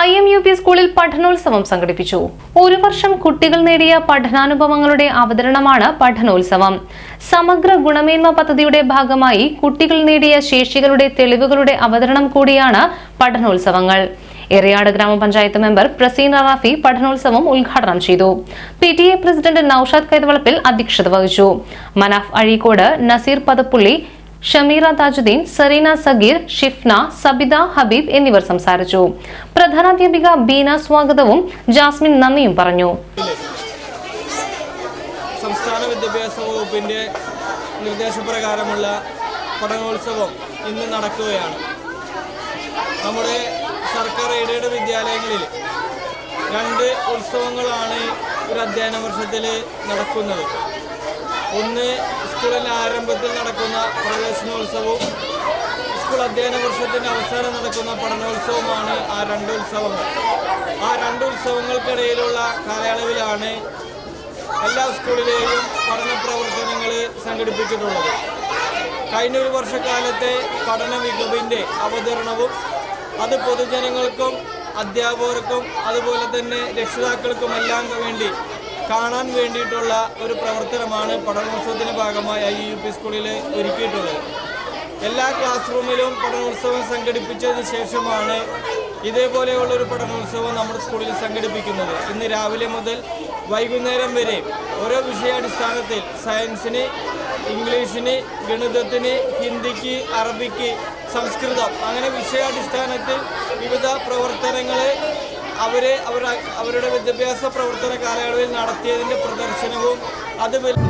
I M U P സ്കൂളിൽ പഠനോത്സവം സംഘടിപ്പിച്ചു. ഒരു വർഷം കുട്ടികൾ നേടിയ പഠനാനുഭവങ്ങളുടെ അവതരണമാണ് പഠനോത്സവം. സമഗ്ര ഗുണമേന്മ പദ്ധതിയുടെ ഭാഗമായി കുട്ടികൾ നേടിയ ശേഷികളുടെ തെളിവുകളുടെ അവതരണം കൂടിയാണ് പഠനോത്സവങ്ങൾ. എറിയാട് ഗ്രാമപഞ്ചായത്ത് മെമ്പർ പ്രസീന റാഫി പഠനോത്സവം ഉദ്ഘാടനം ചെയ്തു. P T A president Noushad Kaithavalappil അധ്യക്ഷത വഹിച്ചു. മനാഫ് അഴീക്കോട് നസീർ പദപ്പുള്ളി ഷമീറ താജുദ്ദീൻ സെറീന സഗീർ ഷിഫ്ന സബിത ഹബീബ് എന്നിവർ സംസാരിച്ചു. പ്രധാനാധ്യാപിക ബീന സ്വാഗതവും ജാസ്മിൻ നന്ദിയും പറഞ്ഞു. സംസ്ഥാന വിദ്യാഭ്യാസ വകുപ്പിന്റെ നിർദ്ദേശപ്രകാരമുള്ള പഠനോത്സവം ഇന്ന് നടക്കുകയാണ്. നമ്മുടെ സർക്കാർ എയ്ഡഡ് വിദ്യാലയങ്ങളിൽ രണ്ട് ഉത്സവങ്ങളാണ് ഒരു അധ്യയന വർഷത്തിൽ നടക്കുന്നത്. ഒന്ന് സ്കൂളിന്റെ ആരംഭത്തിൽ നടക്കുന്ന പ്രവേശനോത്സവവും സ്കൂൾ അധ്യയന വർഷത്തിന്റെ അവസാനം നടക്കുന്ന പഠനോത്സവമാണ് ആ രണ്ട് ഉത്സവങ്ങൾ. ആ രണ്ട് ഉത്സവങ്ങൾക്കിടയിലുള്ള കാലയളവിലാണ് എല്ലാ സ്കൂളിലെയും പഠന പ്രവർത്തനങ്ങൾ സംഘടിപ്പിച്ചിട്ടുള്ളത്. കഴിഞ്ഞ ഒരു വർഷക്കാലത്തെ പഠന മികവിന്റെ അവതരണവും അത് പൊതുജനങ്ങൾക്കും അധ്യാപകർക്കും അതുപോലെ തന്നെ രക്ഷിതാക്കൾക്കും എല്ലാം വേണ്ടി കാണാൻ വേണ്ടിയിട്ടുള്ള ഒരു പ്രവർത്തനമാണ് പഠനോത്സവത്തിന്റെ ഭാഗമായി ഐ യു പി സ്കൂളിൽ ഒരുക്കിയിട്ടുള്ളത്. എല്ലാ ക്ലാസ് റൂമിലും പഠനോത്സവം സംഘടിപ്പിച്ചതിന് ശേഷമാണ് ഇതേപോലെയുള്ള ഒരു പഠനോത്സവം നമ്മുടെ സ്കൂളിൽ സംഘടിപ്പിക്കുന്നത്. ഇന്ന് രാവിലെ മുതൽ വൈകുന്നേരം വരെ ഓരോ വിഷയാടിസ്ഥാനത്തിൽ സയൻസിന് ഇംഗ്ലീഷിന് ഗണിതത്തിന് ഹിന്ദിക്ക് അറബിക്ക് സംസ്കൃതം അങ്ങനെ വിഷയാടിസ്ഥാനത്തിൽ വിവിധ പ്രവർത്തനങ്ങൾ അവർ അവരുടെ വിദ്യാഭ്യാസ പ്രവർത്തന കാലയളവിൽ നടത്തിയതിന്റെ പ്രദർശനവും അത് വൽ-